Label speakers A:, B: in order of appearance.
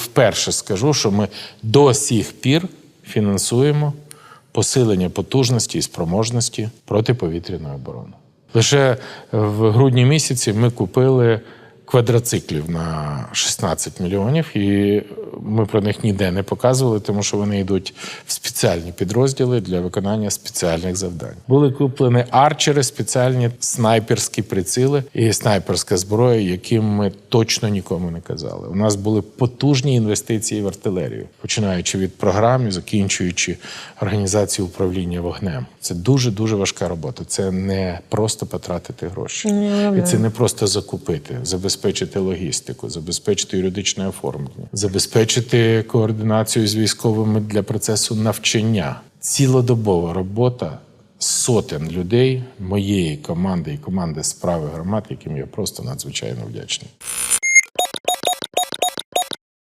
A: вперше скажу, що ми до сих пір фінансуємо посилення потужності і спроможності протиповітряної оборони. Лише в грудні місяці ми купили квадроциклів на 16 мільйонів, і ми про них ніде не показували, тому що вони йдуть в спеціальні підрозділи для виконання спеціальних завдань. Були куплені арчери, спеціальні снайперські приціли і снайперська зброя, яким ми точно нікому не казали. У нас були потужні інвестиції в артилерію, починаючи від програм і закінчуючи організацію управління вогнем. Це дуже дуже важка робота. Це не просто потратити гроші, і це не просто закупити, забезпечити логістику, забезпечити юридичне оформлення, забезпечити координацію з військовими для процесу навчання. Цілодобова робота сотень людей, моєї команди і команди справи громад, яким я просто надзвичайно вдячний.